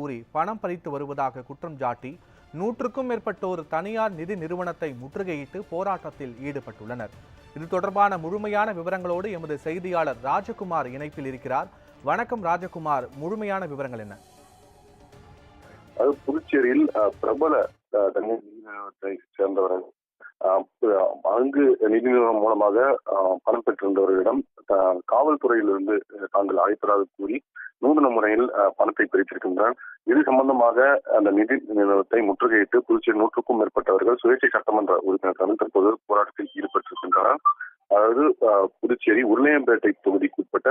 கூறி பணம் பறித்து வருவதாக குற்றம் சாட்டி நூற்றுக்கும் மேற்பட்டோர் தனியார் நிதி நிறுவனத்தை முற்றுகையிட்டு போராட்டத்தில் ஈடுபட்டுள்ளனர். இது தொடர்பான முழுமையான விவரங்களோடு எமது செய்தியாளர் ராஜகுமார் இணைப்பில் இருக்கிறார். வணக்கம் ராஜகுமார் முழுமையான விவரங்கள் என்ன? அது புதுச்சேரியில் பிரபல நிதி நிறுவனத்தை சேர்ந்தவர்கள் அங்கு நிதி நிறுவனம் மூலமாக பணம் பெற்றிருந்தவர்களிடம் காவல்துறையிலிருந்து தாங்கள் அழைப்பதாக கூறி நூதன முறையில் பணத்தை பிரித்திருக்கின்றனர். இது சம்பந்தமாக அந்த நிதி நிறுவனத்தை முற்றுகையிட்டு புதுச்சேரி நூற்றுக்கும் மேற்பட்டவர்கள் சுயேட்சை சட்டமன்ற உறுப்பினர்களும் தற்போது போராட்டத்தில் ஈடுபட்டிருக்கின்றனர். அதாவது புதுச்சேரி உருளையம்பேட்டை தொகுதிக்கு உட்பட்ட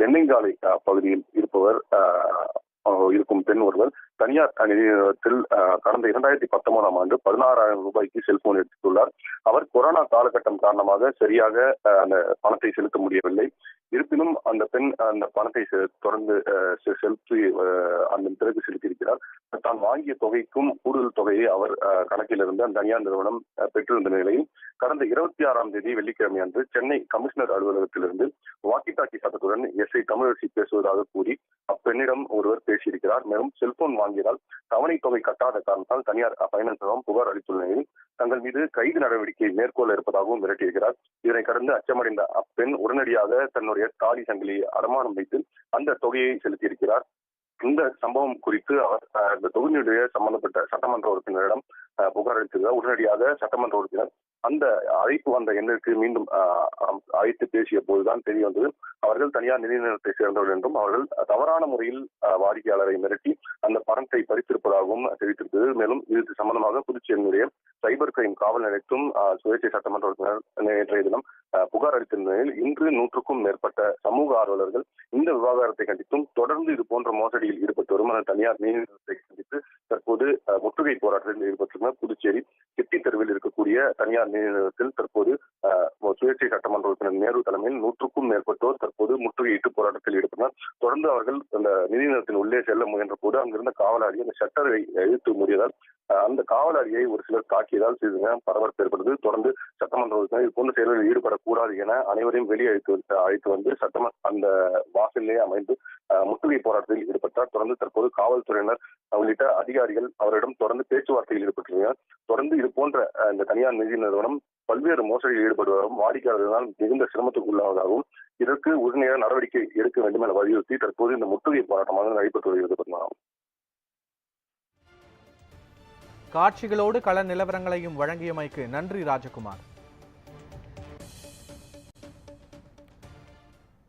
தென்னைங்காலை பகுதியில் இருப்பவர் அஹ், அஹ், இருக்கும் பெண் ஒருவர் தனியார் நிறுவனத்தில் கடந்த இரண்டாயிரத்தி பத்தொன்பதாம் ஆண்டு பதினாறாயிரம் ரூபாய்க்கு செல்போன் எடுத்துள்ளார் அவர் கொரோனா காலகட்டம் காரணமாக சரியாக அஹ், அந்த பணத்தை செலுத்த முடியவில்லை. இருப்பினும் அந்த பெண் அந்த பணத்தை செ- தொடர்ந்து அஹ், செலுத்தி அஹ், அந்த பிறகு செலுத்தியிருக்கிறார். தான் வாங்கிய தொகைக்கும் கூடுதல் தொகையை அவர் அஹ், கணக்கில் இருந்து அந்த தனியார் நிறுவனம் பெற்றிருந்த நிலையில் கடந்த இருபத்தி ஆறாம் தேதி வெள்ளிக்கிழமை அன்று சென்னை கமிஷனர் அலுவலகத்திலிருந்து வாக்கி டாக்கி சட்டத்துடன் எஸ் ஐ தமிழரசி பேசுவதாக கூறி அப்பெண்ணிடம் ஒருவர் பேசியிருக்கிறார். மேலும் செல்போன் வாங்கியதால் தவணை தொகை கட்டாத காரணத்தால் தனியார் பைனான்ஸ் நிறுவனம் புகார் அளித்துள்ள நிலையில் தங்கள் மீது கைது நடவடிக்கை மேற்கொள்ள இருப்பதாகவும் மிரட்டியிருக்கிறார் இதனை கடந்து அச்சமடைந்த அப்பெண் உடனடியாக தன்னுடைய தாலி சங்கிலியை அடமானம் வைத்து அந்த தொகையை செலுத்தியிருக்கிறார். இந்த சம்பவம் குறித்து அவர் இந்த தொகுதியுடைய சம்பந்தப்பட்ட சட்டமன்ற உறுப்பினரிடம் புகார் அளித்திருக்கிறார். உடனடியாக சட்டமன்ற உறுப்பினர் அந்த அழைப்பு வந்த எண்ணிற்கு மீண்டும் அழைத்து பேசிய போதுதான் தெரிய வந்தது. அவர்கள் தனியார் நிதி நிறுவனத்தை சேர்ந்தவர்கள் என்றும் அவர்கள் தவறான முறையில் வாடிக்கையாளரை மிரட்டி அந்த பணத்தை பறித்திருப்பதாகவும் தெரிவித்திருக்கிறது. மேலும் இது சம்பந்தமாக புதுச்சேரியினுடைய சைபர் கிரைம் காவல் நிலையத்தும் அஹ், சுயேட்சை சட்டமன்ற உறுப்பினர் நேற்றைய தினம் புகார் அளித்த நிலையில் இன்று நூற்றுக்கும் மேற்பட்ட சமூக ஆர்வலர்கள் இந்த விவகாரத்தை கண்டித்தும் தொடர்ந்து இது போன்ற மோசடியில் ஈடுபட்டு வரும் தனியார் மீன் கண்டித்து தற்போது முற்றுகை போராட்டத்தில் ஈடுபட்டுள்ளனர் புதுச்சேரி கூடிய தனியார் நீதி நிறுவனத்தில் தற்போது சுயேட்சை சட்டமன்ற உறுப்பினர் நேரு தலைமையில் நூற்றுக்கும் மேற்பட்டோர் தற்போது முற்றுகையிட்டு போராட்டத்தில் ஈடுபட்டனர். தொடர்ந்து அவர்கள் அந்த நிதி நிறுவனத்தின் உள்ளே செல்ல முயன்ற போது அங்கிருந்த காவலாளி அந்த ஷட்டரை இழுத்து முடியதால் அந்த காவலாளியை ஒரு சிலர் தாக்கியதால் சிறிது நேரம் பரபரப்பு ஏற்பட்டது. தொடர்ந்து சட்டமன்ற உறுப்பினர் இது போன்ற செயல்களில் ஈடுபடக்கூடாது என அனைவரையும் வெளியே அழைத்து வந்து- அழைத்து வந்து சட்டம அந்த வாசலிலே அமைந்து முற்றுகை போராட்டத்தில் ஈடுபட்டார். தொடர்ந்து தற்போது காவல்துறையினர் உள்ளிட்ட அதிகாரிகள் அவரிடம் தொடர்ந்து பேச்சுவார்த்தையில் ஈடுபட்டிருக்கிறார். தொடர்ந்து இது போன்ற இந்த தனியார் நிதி நிறுவனம் பல்வேறு மோசடியில் ஈடுபடுவதாகவும் வாடிக்கையாளர்களால் மிகுந்த சிரமத்துக்கு உள்ளாவதாகவும் இதற்கு உடனடியாக நடவடிக்கை எடுக்க வேண்டும் என வலியுறுத்தி தற்போது இந்த முற்றுகை போராட்டமாக நடைபெற்று வருகிறது பத்மநாபம். காட்சிகளோடு கள நிலவரங்களையும் வழங்கியமைக்கு நன்றி ராஜகுமார்.